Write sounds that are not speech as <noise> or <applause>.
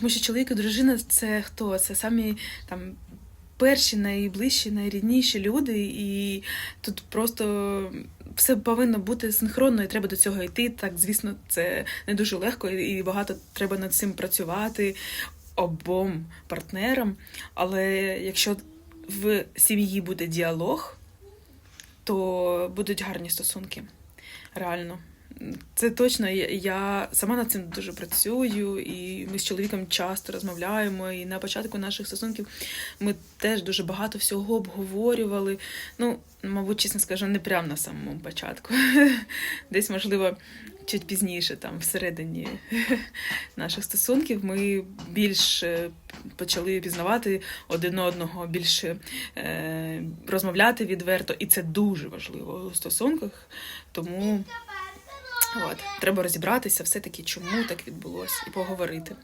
Тому що чоловік і дружина це хто? Це самі там перші, найближчі, найрідніші люди, і тут просто все повинно бути синхронно, і треба до цього йти. Так, звісно, це не дуже легко, і багато треба над цим працювати обом партнерам. Але якщо в сім'ї буде діалог, то будуть гарні стосунки. Реально. Це точно. Я- сама над цим дуже працюю, і ми з чоловіком часто розмовляємо. І на початку наших стосунків ми теж дуже багато всього обговорювали. Ну, мабуть, чесно скажу, не прямо на самому початку. <laughs> Десь, можливо, чуть пізніше, там, всередині <laughs> наших стосунків, ми більш е, почали пізнавати один одного, більше е, розмовляти відверто, і це дуже важливо у стосунках. Тому от, треба розібратися все-таки, чому так відбулося, і поговорити.